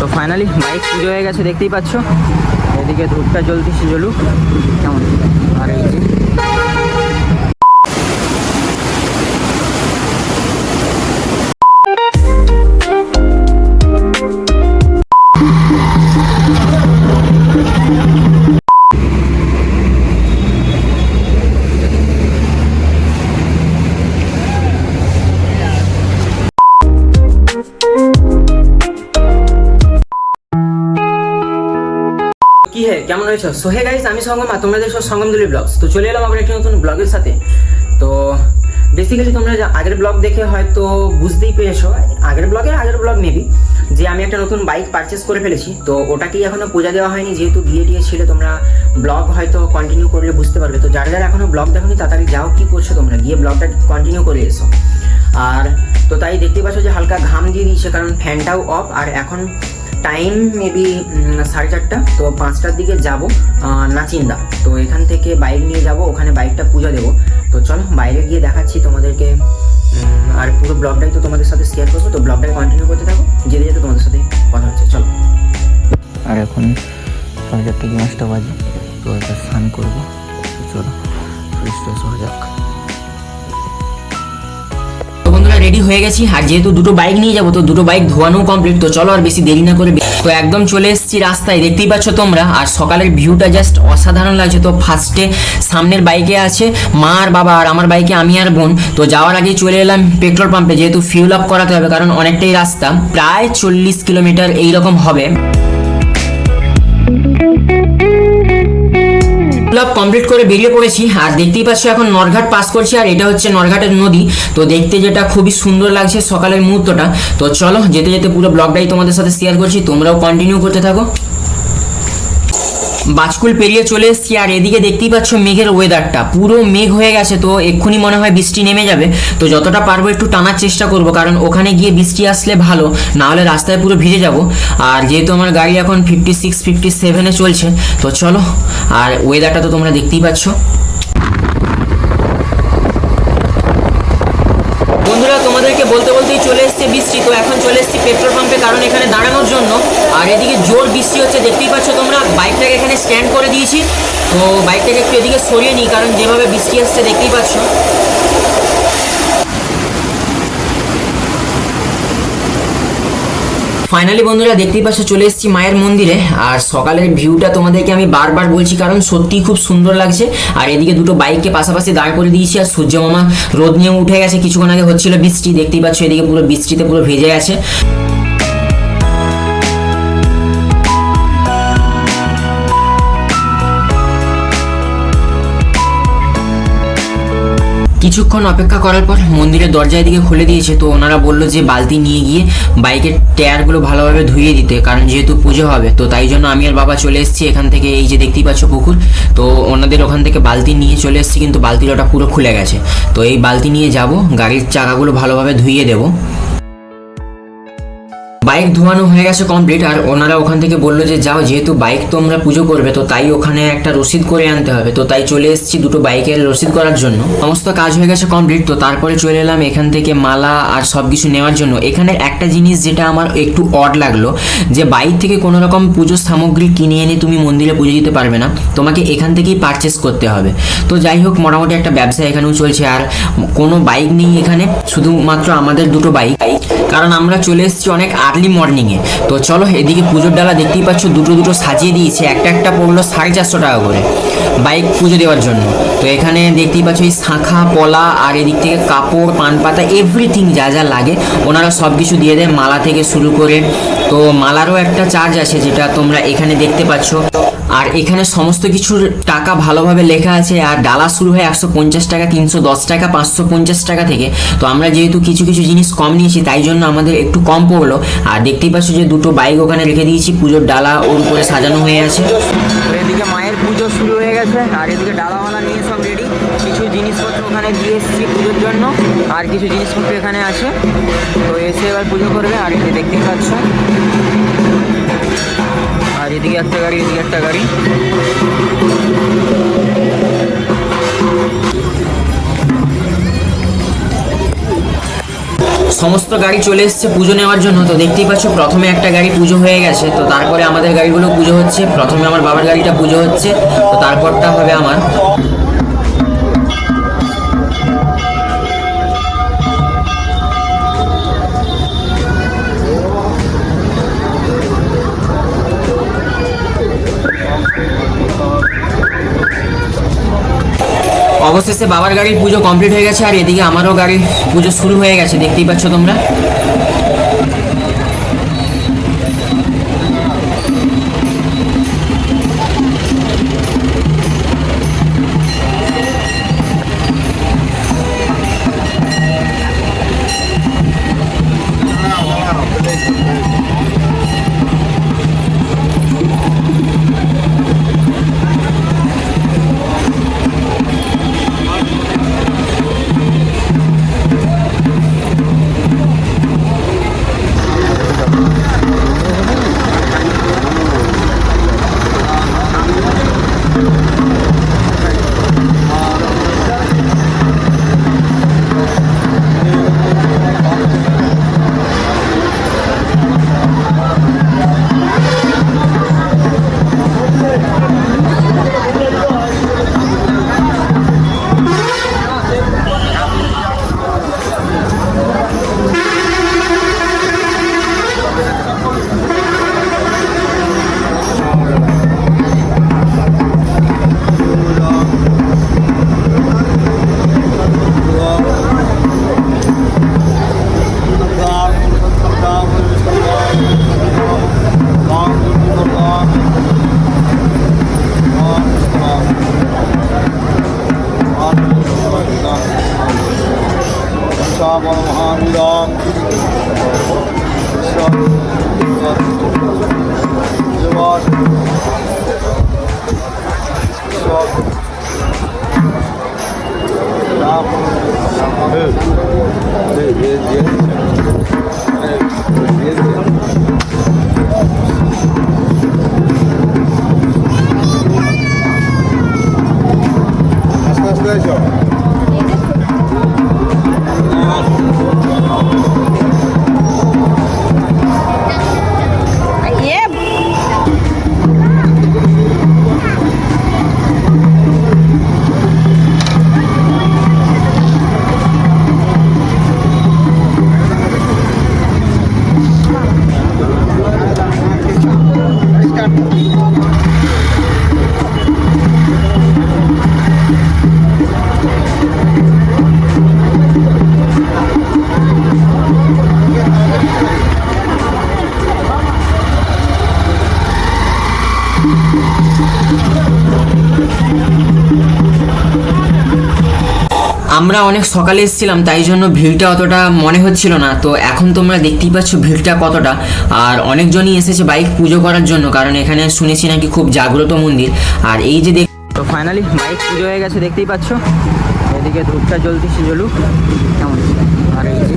তো finally bike পুজো হয়ে গেছে, দেখতেই পাচ্ছ। এদিকে ধূপটা জ্বলতেছে, জ্বলুক। কেমন? আর এই রয়েছো সো হে গাইস আমি সঙ্গম আর তোমরা দেখছ সঙ্গম দুলি ব্লগস তো চলে এলাম আবার একটি নতুন ব্লগের সাথে। তো বেসিক্যালি তোমরা আগের ব্লগ দেখে হয়তো বুঝতেই পেরেছ, আগের ব্লগে আগের ব্লগ মেবি যে আমি একটা নতুন বাইক পারচেস করে ফেলেছি। তো, ওটাকেই এখনও পূজা দেওয়া হয়নি, যেহেতু বিয়ে টিয়ে ছিল তোমরা ব্লগ হয়তো কন্টিনিউ করলে বুঝতে পারবে। তো যারা যারা এখনও ব্লগ দেখোনি, তাড়াতাড়ি যাও, কি করছ তোমরা? গিয়ে ব্লগটা কন্টিনিউ করে এসো। আর, তো তাই দেখতে পাচ্ছ যে হালকা ঘাম দিয়ে দিচ্ছে কারণ ফ্যানটাও অফ আর এখন টাইম মেবি সাড়ে চারটা, তো পাঁচটার দিকে যাব নাচিন্দা। তো এখান থেকে বাইক নিয়ে যাব, ওখানে বাইকটা পূজা দেবো। তো চলো, বাইরে গিয়ে দেখাচ্ছি তোমাদেরকে আর পুরো ব্লগটাই তো তোমাদের সাথে শেয়ার করব। তো ব্লগটাকে কন্টিনিউ করতে থাকো, যেতে যেতে তোমাদের সাথে কথা হচ্ছে। চলো। আর এখন সাড়ে চারটে পাঁচটা বাজে? তো এবার স্নান করব। চলো ফ্রেশ ট্রেশ হওয়া যাক। রেডি হয়ে গেছি। আর যেহেতু দুটো বাইক নিয়ে যাব, তো দুটো বাইক ধোয়ানো কমপ্লিট তো চলো আর বেশি দেরি না করে তো একদম চলে এসেছি রাস্তায়। দেখতেই পাচ্ছ তোমরা, আর সকালের ভিউটা জাস্ট অসাধারণ লাগছে। তো ফার্স্টে সামনের বাইকে আছে মা আর বাবা, আর আমার বাইকে আমি আর বোন। তো যাওয়ার আগে চলে এলাম পেট্রোল পাম্পে যেহেতু ফিউল আপ করাতে হবে, কারণ অনেকটাই রাস্তা। প্রায় চল্লিশ কিলোমিটার এইরকম হবে। ক্লাব কমপ্লিট করে বেরিয়ে পড়েছি। আর দেখতেই পাচ্ছি এখন নরঘাট পাস করছি, আর এটা হচ্ছে নরঘাটের নদী। তো দেখতে যেটা খুবই সুন্দর লাগছে সকালের মুহূর্তটা। তো চলো, যেতে যেতে পুরো ব্লগটাই তোমাদের সাথে শেয়ার করছি। তোমরাও কন্টিনিউ করতে থাকো। বাজকুল পেরিয়ে চলে এসছি, আর এদিকে দেখতেই পাচ্ছ মেঘের ওয়েদারটা পুরো মেঘ হয়ে গেছে, তো এক্ষুনি মনে হয় বৃষ্টি নেমে যাবে। তো যতটা পারব একটু টানার চেষ্টা করব, কারণ ওখানে গিয়ে বৃষ্টি আসলে ভালো না হলে রাস্তায় পুরো ভিজে যাব। আর যেহেতু আমার গাড়ি এখন ফিফটি সিক্স ফিফটি সেভেনে চলছে, তো চলো, আর ওয়েদারটা তো তোমরা দেখতেই পাচ্ছ বন্ধুরা তোমাদেরকে বলতে বলতেই চলে এসছে বৃষ্টি। তো এখন চলে এসছি পেট্রোল পাম্পে কারণ এখানে দাঁড়ানোর জন্য। আর এদিকে জোর বৃষ্টি হচ্ছে, দেখতেই পাচ্ছ তোমরা। বাইকটাকে এখানে স্ট্যান্ড করে দিয়েছি। তো বাইকটাকে একটু এদিকে সরিয়ে নিই, কারণ যেভাবে বৃষ্টি আসছে, দেখতেই পাচ্ছ। ফাইনালি বন্ধুরা দেখতেই পাচ্ছ, চলে এসেছি মায়ের মন্দিরে। আর সকালের ভিউটা তোমাদেরকে আমি বারবার বলছি, কারণ সত্যিই খুব সুন্দর লাগছে। আর এদিকে দুটো বাইককে পাশাপাশি দাঁড় করে দিয়েছি, আর সূর্য মামা রোদ নিয়ে উঠে গেছে। কিছুক্ষণ আগে হচ্ছিল বৃষ্টি, দেখতেই পাচ্ছ, এদিকে পুরো বৃষ্টিতে পুরো ভেজে গেছে কিছুক্ষণ অপেক্ষা করার পর মন্দিরের দরজায় দিকে খুলে দিয়েছে, তো ওনারা বলল যে বালতি নিয়ে গিয়ে বাইকের টায়ারগুলো ভালোভাবে ধুয়ে দিতে, কারণ যেহেতু পুজো হবে, তো তাই জন্য আমি আর বাবা চলে এসেছি এখান থেকে, এই যে দেখতেই পাচ্ছ পুকুর, তো ওনাদের ওখান থেকে বালতি নিয়ে চলে এসেছি, কিন্তু বালতির ওটা পুরো খুলে গেছে। তো এই বালতি নিয়ে যাব, গাড়ির চাকাগুলো ভালোভাবে ধুয়ে দেবো। বাইক ধোয়ানো হয়ে গেছে কমপ্লিট আর ওনারা ওখান থেকে বলল যে, যাও, যেহেতু বাইক তোমরা পুজো করবে, তো তাই ওখানে একটা রসিদ করে আনতে হবে। তো তাই চলে এসেছি দুটো বাইকের রসিদ করার জন্য। সমস্ত কাজ হয়ে গেছে কমপ্লিট তো তারপরে চলে এলাম এখান থেকে মালা আর সব কিছু নেওয়ার জন্য। এখানে একটা জিনিস যেটা আমার একটু অড লাগল, যে বাইক থেকে কোনো রকম পুজোর সামগ্রী কিনে এনে তুমি মন্দিরে পুজো দিতে পারবে না, তোমাকে এখান থেকেই পারচেস করতে হবে। তো যাই হোক, মোটামুটি একটা ব্যবসা এখানেও চলছে, আর কোনো বাইক নেই এখানে, শুধুমাত্র আমাদের দুটো বাইক। কারণ আমরা চলে এসেছি অনেক মর্নিংয়ে তো চলো এদিকে পুজোর ডালা দেখতেই পাচ্ছ, দুটো দুটো সাজিয়ে দিয়েছে। একটা একটা পড়ল সাড়ে চারশো টাকা করে বাইক পুজো দেওয়ার জন্য। তো এখানে দেখতেই পাচ্ছ এই শাঁখা, পলা আর এদিক থেকে কাপড় পান পাতা এভরিথিং যা যা লাগে, ওনারা সব কিছু দিয়ে দেয় মালা থেকে শুরু করে। তো মালারও একটা চার্জ আছে যেটা তোমরা এখানে দেখতে পাচ্ছ। আর এখানে সমস্ত কিছুর টাকা ভালোভাবে লেখা আছে, আর ডালা শুরু হয় একশো পঞ্চাশ টাকা, তিনশো দশ টাকা, পাঁচশো পঞ্চাশ টাকা থেকে। তো আমরা যেহেতু কিছু কিছু জিনিস কম নিয়েছি, তাই জন্য আমাদের একটু কম পড়ল। আর দেখতেই পাচ্ছ যে দুটো বাইক ওখানে রেখে দিয়েছি, পুজোর ডালা ওর উপরে সাজানো হয়ে আছে। এদিকে মায়ের পুজো শুরু হয়ে গেছে, আর এদিকে ডালাওয়ালা নিয়ে সব রেডি কিছু জিনিসপত্র ওখানে দিয়ে এসেছি পুজোর জন্য, আর কিছু জিনিসপত্র এখানে আছে। তো এসে এবার পুজো করবে, আর এদিকে দেখতেই পাচ্ছ। আর এদিকে একটা গাড়ি এদিকে একটা গাড়ি। সমস্ত গাড়ি চলে এসছে পুজো নেওয়ার জন্য, তো দেখতেই পাচ্ছ প্রথমে একটা গাড়ি পুজো হয়ে গেছে। তো তারপরে আমাদের গাড়িগুলো পুজো হচ্ছে। প্রথমে আমার বাবার গাড়িটা পুজো হচ্ছে। তো তারপরটা হবে আমার অবশেষে বাবার গাড়ির পুজো কমপ্লিট হয়ে গেছে, আর এদিকে আমারও গাড়ির পুজো শুরু হয়ে গেছে, দেখতেই পাচ্ছ তোমরা। মহাবীরম আমরা অনেক সকালে এসেছিলাম, তাই জন্য ভিড়টা অতটা মনে হচ্ছিল না। তো এখন তোমরা দেখতেই পাচ্ছ ভিড়টা কতটা। আর অনেকজনই এসেছে বাইক পুজো করার জন্য, কারণ এখানে শুনেছি নাকি খুব জাগ্রত মন্দির। আর এই যে দেখ তো ফাইনালি বাইক পুজো হয়ে গেছে, দেখতেই পাচ্ছ। এদিকে ধূপটা জ্বলতেছে জ্বলুক কেমন? আর এই যে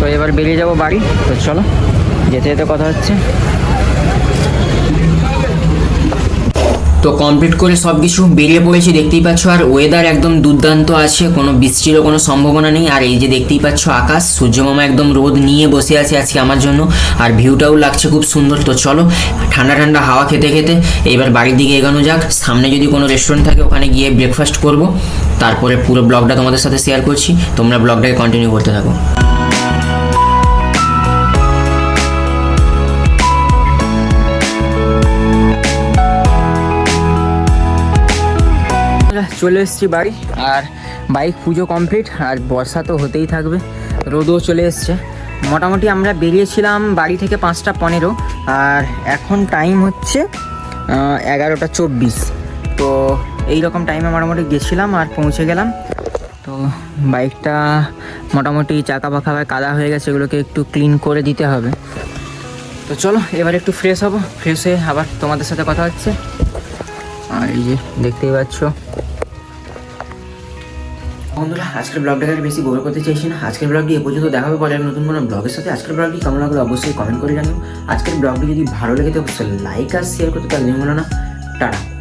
তো এবার বেরিয়ে যাব বাড়ি। তো চলো, যেতে যেতে কথা হচ্ছে। তো কমপ্লিট করে সব কিছু বেরিয়ে পড়েছি, দেখতেই পাচ্ছ। আর ওয়েদার একদম দুর্দান্ত আছে, কোনো বৃষ্টিরও কোনো সম্ভাবনা নেই। আর এই যে দেখতেই পাচ্ছ আকাশ, সূর্যমামা একদম রোদ নিয়ে বসে আছে আজকে আমার জন্য। আর ভিউটাও লাগছে খুব সুন্দর। তো চলো, ঠান্ডা ঠান্ডা হাওয়া খেতে খেতে এবার বাড়ির দিকে এগোনো যাক। সামনে যদি কোনো রেস্টুরেন্ট থাকে, ওখানে গিয়ে ব্রেকফাস্ট করব। তারপরে পুরো ব্লগটা তোমাদের সাথে শেয়ার করছি। তোমরা ব্লগটাকে কন্টিনিউ করতে থাকো। চলে এসেছি বাড়ি আর বাইক পুজো কমপ্লিট আর বর্ষা তো হতেই থাকবে, রোদও চলে এসছে। মোটামুটি আমরা বেরিয়েছিলাম বাড়ি থেকে পাঁচটা পনেরো, আর এখন টাইম হচ্ছে এগারোটা চব্বিশ। তো এই রকম টাইমে মোটামুটি গেছিলাম আর পৌঁছে গেলাম। তো বাইকটা মোটামুটি চাকা পাখা কাদা হয়ে গেছে, এগুলোকে একটু ক্লিন করে দিতে হবে। তো চলো, এবার একটু ফ্রেশ হব ফ্রেশ হয়ে আবার তোমাদের সাথে কথা হচ্ছে। আর এই যে দেখতেই পাচ্ছ বন্ধুরা, আজকের ব্লগটাকে আর বেশি বোর করতে চাইছি না। আজকের ব্লগটি এ পর্যন্ত দেখাবে পরে আর নতুন কোনো ব্লগের সাথে আজকের ব্লগটি কেমন লাগল অবশ্যই কমেন্ট করে জানিও। আজকের ব্লগটি যদি ভালো লেগে থাকে লাইক আর শেয়ার করতে পারলে না। টাটা।